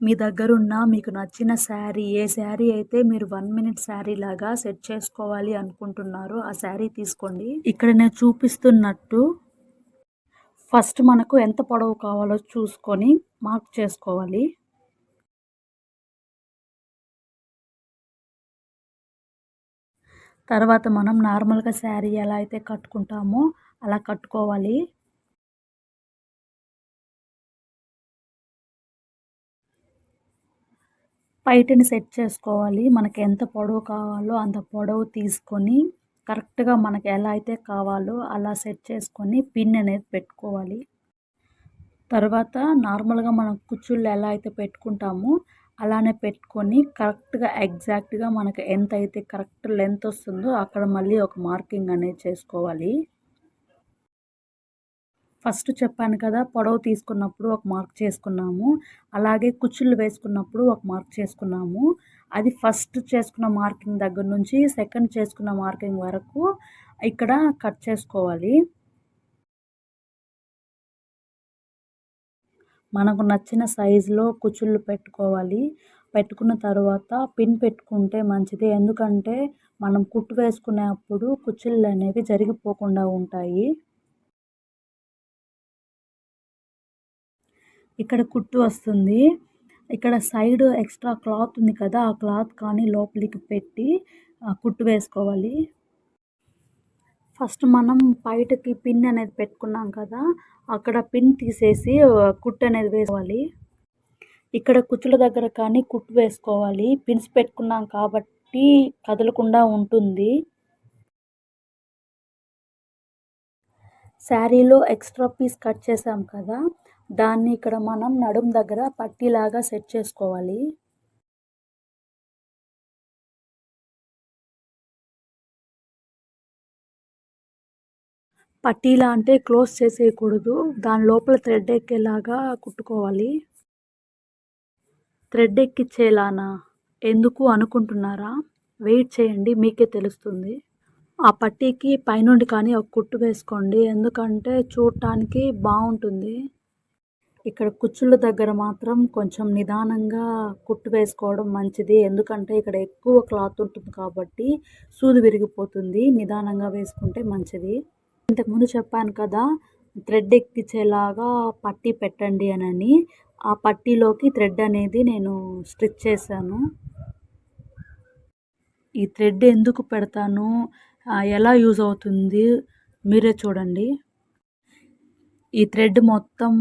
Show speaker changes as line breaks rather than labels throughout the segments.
మీ దగ్గరున్న మీకు నచ్చిన శారీ ఏ శారీ అయితే మీరు వన్ మినిట్ శారీ లాగా సెట్ చేసుకోవాలి అనుకుంటున్నారో ఆ శారీ తీసుకోండి. ఇక్కడ నేను చూపిస్తున్నట్టు ఫస్ట్ మనకు ఎంత పొడవు కావాలో చూసుకొని మార్క్ చేసుకోవాలి. తర్వాత మనం నార్మల్గా శారీ ఎలా అయితే కట్టుకుంటామో అలా కట్టుకోవాలి. పైటని సెట్ చేసుకోవాలి. మనకి ఎంత పొడవు కావాలో అంత పొడవు తీసుకొని కరెక్ట్గా మనకి ఎలా అయితే కావాలో అలా సెట్ చేసుకొని పిన్ అనేది పెట్టుకోవాలి. తర్వాత నార్మల్గా మనం కుచ్చుళ్ళు ఎలా అయితే పెట్టుకుంటామో అలానే పెట్టుకొని కరెక్ట్గా ఎగ్జాక్ట్గా మనకి ఎంత అయితే కరెక్ట్ లెంత్ వస్తుందో అక్కడ మళ్ళీ ఒక మార్కింగ్ అనేది చేసుకోవాలి. ఫస్ట్ చెప్పాను కదా పొడవు తీసుకున్నప్పుడు ఒక మార్క్ చేసుకున్నాము. అలాగే కుచ్చుళ్ళు వేసుకున్నప్పుడు ఒక మార్క్ చేసుకున్నాము. అది ఫస్ట్ చేసుకున్న మార్కింగ్ దగ్గర నుంచి సెకండ్ చేసుకున్న మార్కింగ్ వరకు ఇక్కడ కట్ చేసుకోవాలి. మనకు నచ్చిన సైజులో కుచ్చుళ్ళు పెట్టుకోవాలి. పెట్టుకున్న తర్వాత పిన్ పెట్టుకుంటే మంచిది. ఎందుకంటే మనం కుట్టు వేసుకునేప్పుడు కుచ్చుళ్ళు అనేవి జరిగిపోకుండా ఉంటాయి. ఇక్కడ కుట్టు వస్తుంది. ఇక్కడ సైడ్ ఎక్స్ట్రా క్లాత్ ఉంది కదా ఆ క్లాత్ కానీ లోపలికి పెట్టి కుట్టు వేసుకోవాలి. ఫస్ట్ మనం బయటకి పిన్ అనేది పెట్టుకున్నాం కదా అక్కడ పిన్ తీసేసి కుట్టు అనేది వేసుకోవాలి. ఇక్కడ కుచ్చుల దగ్గర కానీ కుట్టు వేసుకోవాలి. పిన్స్ పెట్టుకున్నాం కాబట్టి కదలకుండా ఉంటుంది. శారీలో ఎక్స్ట్రా పీస్ కట్ చేసాం కదా దాన్ని ఇక్కడ మనం నడుం దగ్గర పట్టీలాగా సెట్ చేసుకోవాలి. పట్టీలా అంటే క్లోజ్ చేసేయకూడదు. దాని లోపల థ్రెడ్ ఎక్కేలాగా కుట్టుకోవాలి. థ్రెడ్ ఎక్కిచ్చేలానా? ఎందుకు అనుకుంటున్నారా? వెయిట్ చేయండి మీకే తెలుస్తుంది. ఆ పట్టీకి పైనుండి కానీ ఒక కుట్టు వేసుకోండి. ఎందుకంటే చూడటానికి బాగుంటుంది. ఇక్కడ కుచ్చుళ్ళ దగ్గర మాత్రం కొంచెం నిదానంగా కుట్టు వేసుకోవడం మంచిది. ఎందుకంటే ఇక్కడ ఎక్కువ క్లాత్ ఉంటుంది కాబట్టి సూది విరిగిపోతుంది. నిదానంగా వేసుకుంటే మంచిది. ఇంతకుముందు చెప్పాను కదా థ్రెడ్ ఎక్కించేలాగా పట్టీ పెట్టండి అని ఆ పట్టీలోకి థ్రెడ్ అనేది నేను స్టిచ్ చేశాను. ఈ థ్రెడ్ ఎందుకు పెడతాను? ఎలా యూజ్ అవుతుంది? మీరే చూడండి. ఈ థ్రెడ్ మొత్తం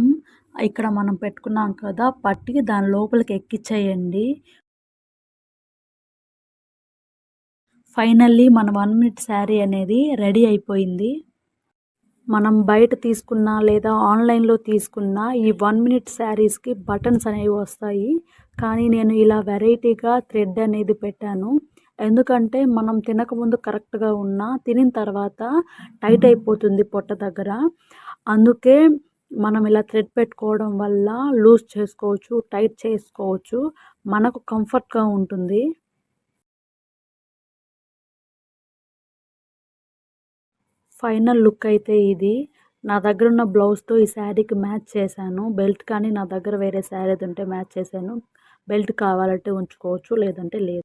ఇక్కడ మనం పెట్టుకున్నాం కదా పట్టి దాని లోపలికి ఎక్కిచ్చేయండి. ఫైనల్లీ మన వన్ మినిట్ శారీ అనేది రెడీ అయిపోయింది. మనం బయట తీసుకున్న లేదా ఆన్లైన్లో తీసుకున్న ఈ వన్ మినిట్ శారీస్కి బటన్స్ అనేవి వస్తాయి. కానీ నేను ఇలా వెరైటీగా థ్రెడ్ అనేది పెట్టాను. ఎందుకంటే మనం తినకముందు కరెక్ట్గా ఉన్న తినిన తర్వాత టైట్ అయిపోతుంది పొట్ట దగ్గర. అందుకే మనం ఇలా థ్రెడ్ పెట్టుకోవడం వల్ల లూజ్ చేసుకోవచ్చు టైట్ చేసుకోవచ్చు. మనకు కంఫర్ట్గా ఉంటుంది. ఫైనల్ లుక్ అయితే ఇది. నా దగ్గర ఉన్న బ్లౌజ్తో ఈ శారీకి మ్యాచ్ చేశాను. బెల్ట్ కానీ నా దగ్గర వేరే శారీ ఉంటే మ్యాచ్ చేశాను. బెల్ట్ కావాలంటే ఉంచుకోవచ్చు లేదంటే లేదు.